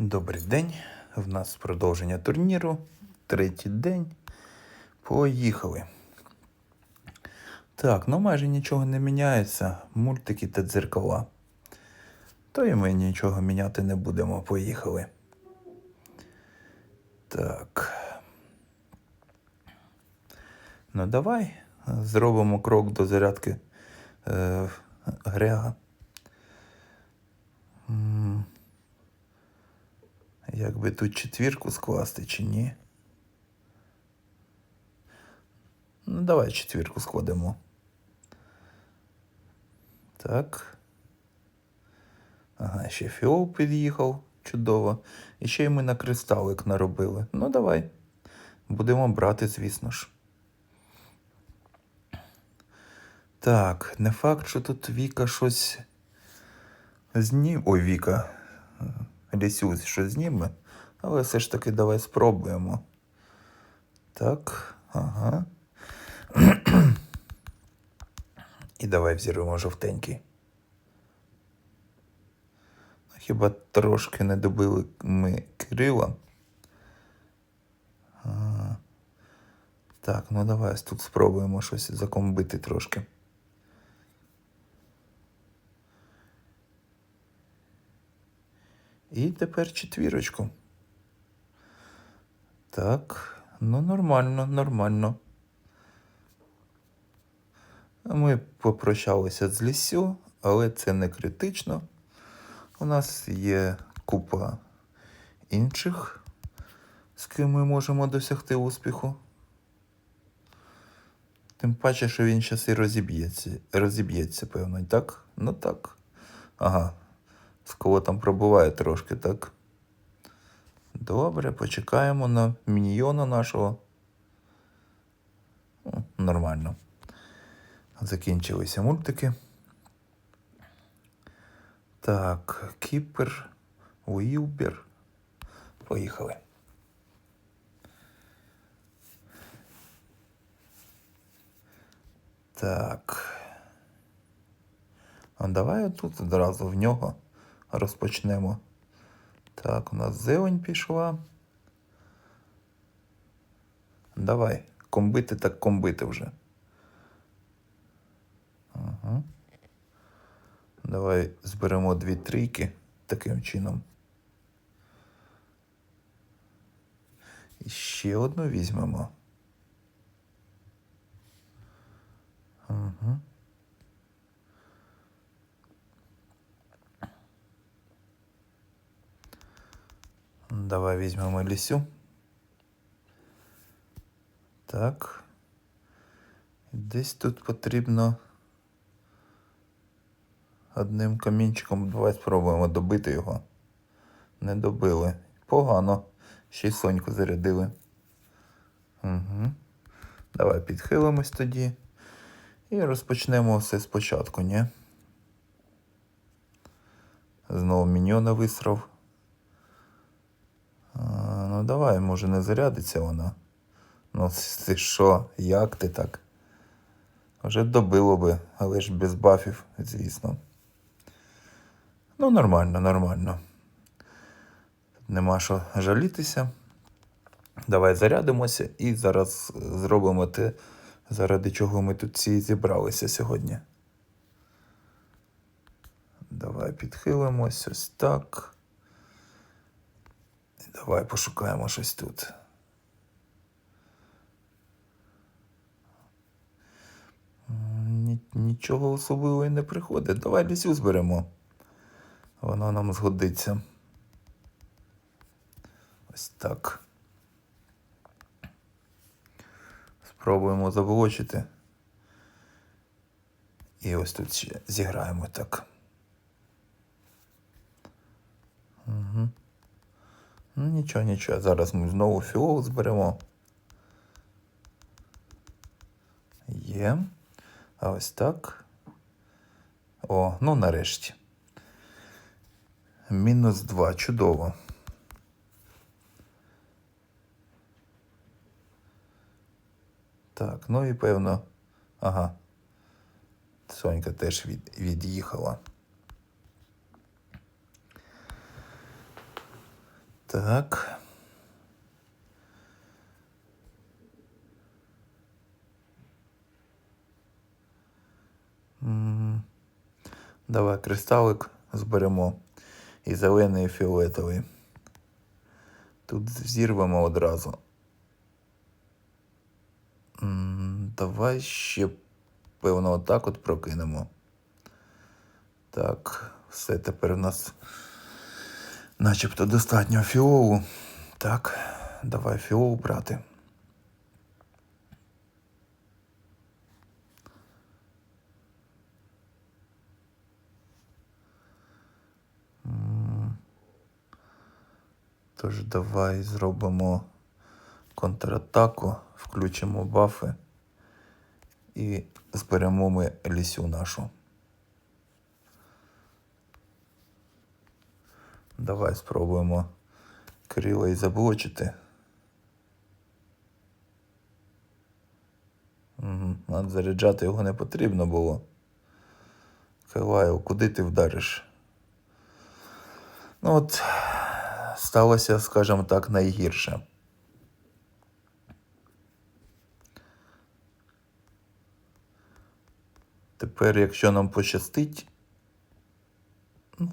Добрий день. В нас продовження турніру. Третій день. Поїхали. Так, ну майже нічого не міняється. Мультики та дзеркала. То і ми нічого міняти не будемо. Поїхали. Так. Ну давай зробимо крок до зарядки е, Грега. М, Як би тут четвірку скласти чи ні? Ну, давай четвірку складемо. Так. Ага, ще фіол під'їхав. Чудово. І ще й ми на кристалик наробили. Ну, давай. Будемо брати, звісно ж. Так, не факт, що тут Віка щось знім. Ой, Віка. Лісюсь щось зніме. Але все ж таки давай спробуємо. Так, ага. І давай взірвемо жовтенький. Хіба трошки не добили ми Кирила? А, так, ну давай тут спробуємо щось закомбити трошки. І тепер четвірочку. Так, ну нормально, нормально. Ми попрощалися з лісю, але це не критично. У нас є купа інших, з ким ми можемо досягти успіху. Тим паче, що він зараз і розіб'ється, розіб'ється, певно, так? Ну так. Ага. З кого там пробуває трошки, так? Добре, почекаємо на міньйона нашого. Нормально. Закінчилися мультики. Так, Кіпер, Уілбер. Поїхали. Так. А давай тут одразу в нього розпочнемо. Так, у нас зелень пішла. Давай, комбити так комбити вже. Ага. Давай зберемо дві трійки таким чином. І ще одну візьмемо. Угу. Давай візьмемо лісю. Так. Десь тут потрібно одним камінчиком. Давай спробуємо добити його. Не добили. Погано. Ще й соньку зарядили. Угу. Давай підхилимось тоді. І розпочнемо все спочатку, ні? Знову міньйона висрав. Давай, може не зарядиться вона. Ну ти що, як ти так? Вже добило би, але ж без бафів, звісно. Ну, нормально, нормально. Нема що жалітися. Давай зарядимося і зараз зробимо те, заради чого ми тут всі зібралися сьогодні. Давай підхилимось ось так. Давай пошукаємо щось тут. Нічого особливого і не приходить. Давай лісю зберемо. Воно нам згодиться. Ось так. Спробуємо заволочити. І ось тут ще зіграємо так. Угу. Ну, нічого, нічого. Зараз ми знову фіол зберемо. Є. А ось так. О, ну нарешті. Мінус 2. Чудово. Так, ну і певно. Ага. Сонька теж від, від'їхала. Так. Давай кристалик зберемо. І зелений, і фіолетовий. Тут зірвемо одразу. Давай ще, певно, отак от прокинемо. Так, все тепер у нас начебто достатньо фіолу. Так, давай фіол брати. Тож давай зробимо контратаку, включимо бафи і зберемо ми лісю нашу. Давай спробуємо крила і заблочити. Угу. Заряджати його не потрібно було. Килаєв, куди ти вдариш? Ну от, сталося, скажімо так, найгірше. Тепер, якщо нам пощастить,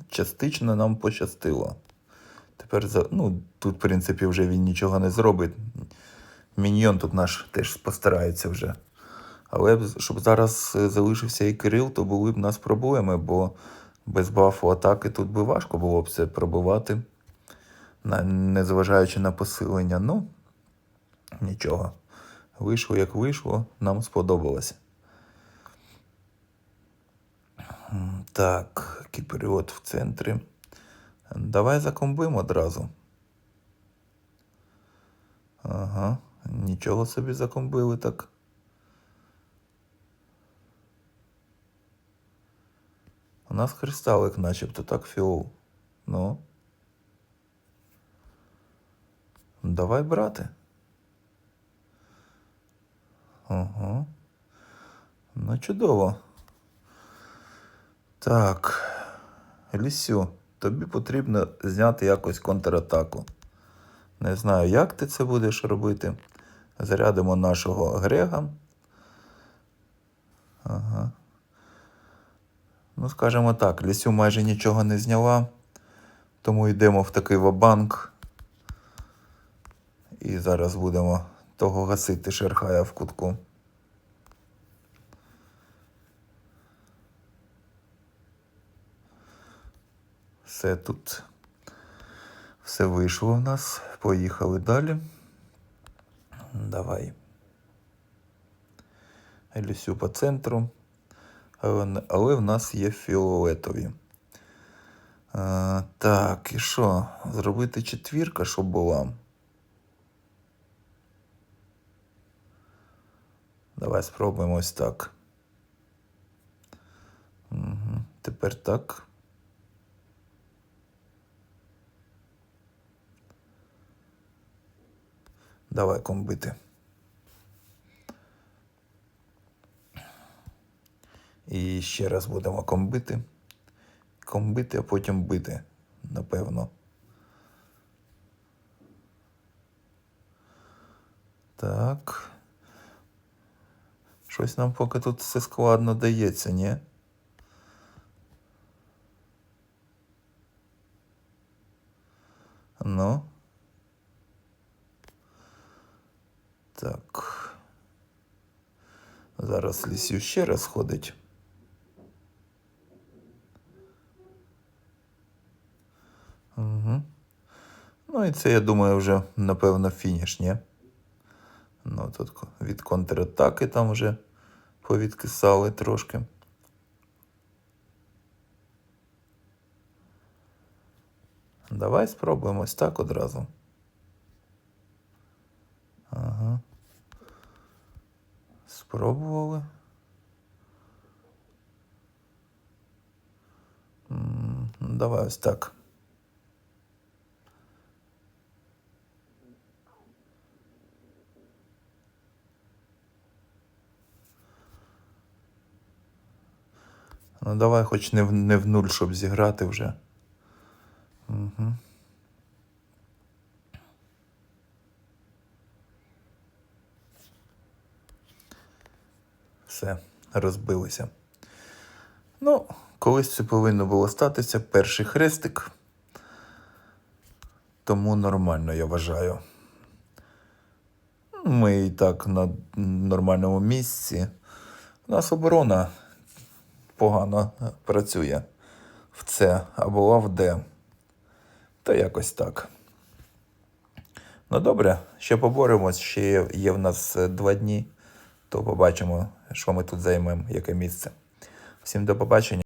частично нам пощастило. Тепер, ну, тут, в принципі, вже він нічого не зробить. Міньйон тут наш теж постарається вже. Але щоб зараз е, залишився і Кирил, то були б нас проблеми, бо без бафу атаки тут би важко було б це пробивати, незважаючи на посилення. Ну, нічого. Вийшло, як вийшло, нам сподобалося. Так, кіперіот в центрі. Давай закомбимо одразу. Ага, нічого собі закомбили так. У нас кристалик начебто так фіол. Ну. Давай брати. Ага. Ну, чудово. Так. Лісю, тобі потрібно зняти якось контратаку. Не знаю, як ти це будеш робити. Зарядимо нашого Грега. Ага. Ну, скажімо так, Лісю майже нічого не зняла, тому йдемо в такий вабанк. І зараз будемо того гасити шерхая в кутку. Все тут. Все вийшло в нас. Поїхали далі. Давай. Лісю по центру. Але, але в нас є фіолетові. А, так, і що? Зробити четвірка, щоб була. Давай спробуємо ось так. Угу. Тепер так. Давай комбити. І ще раз будемо комбити. Комбити, а потім бити, напевно. Так. Щось нам поки тут все складно дається, ні? Ну. Так. Зараз лісю ще раз ходить. Угу. Ну і це, я думаю, вже, напевно, фініш, ні? Ну, тут від контратаки там вже повідкисали трошки. Давай спробуємо ось так одразу. Ага. Ну, Давай ось так. Ну давай хоч не в, не в нуль, щоб зіграти вже. Все, розбилися. Ну, колись це повинно було статися перший хрестик. Тому нормально, я вважаю. Ми і так на нормальному місці. У нас оборона погано працює в це або в Д. Та якось так. Ну добре, ще поборемось, ще є, є в нас е, два дні, то побачимо, що ми тут займемо, яке місце. Всім до побачення.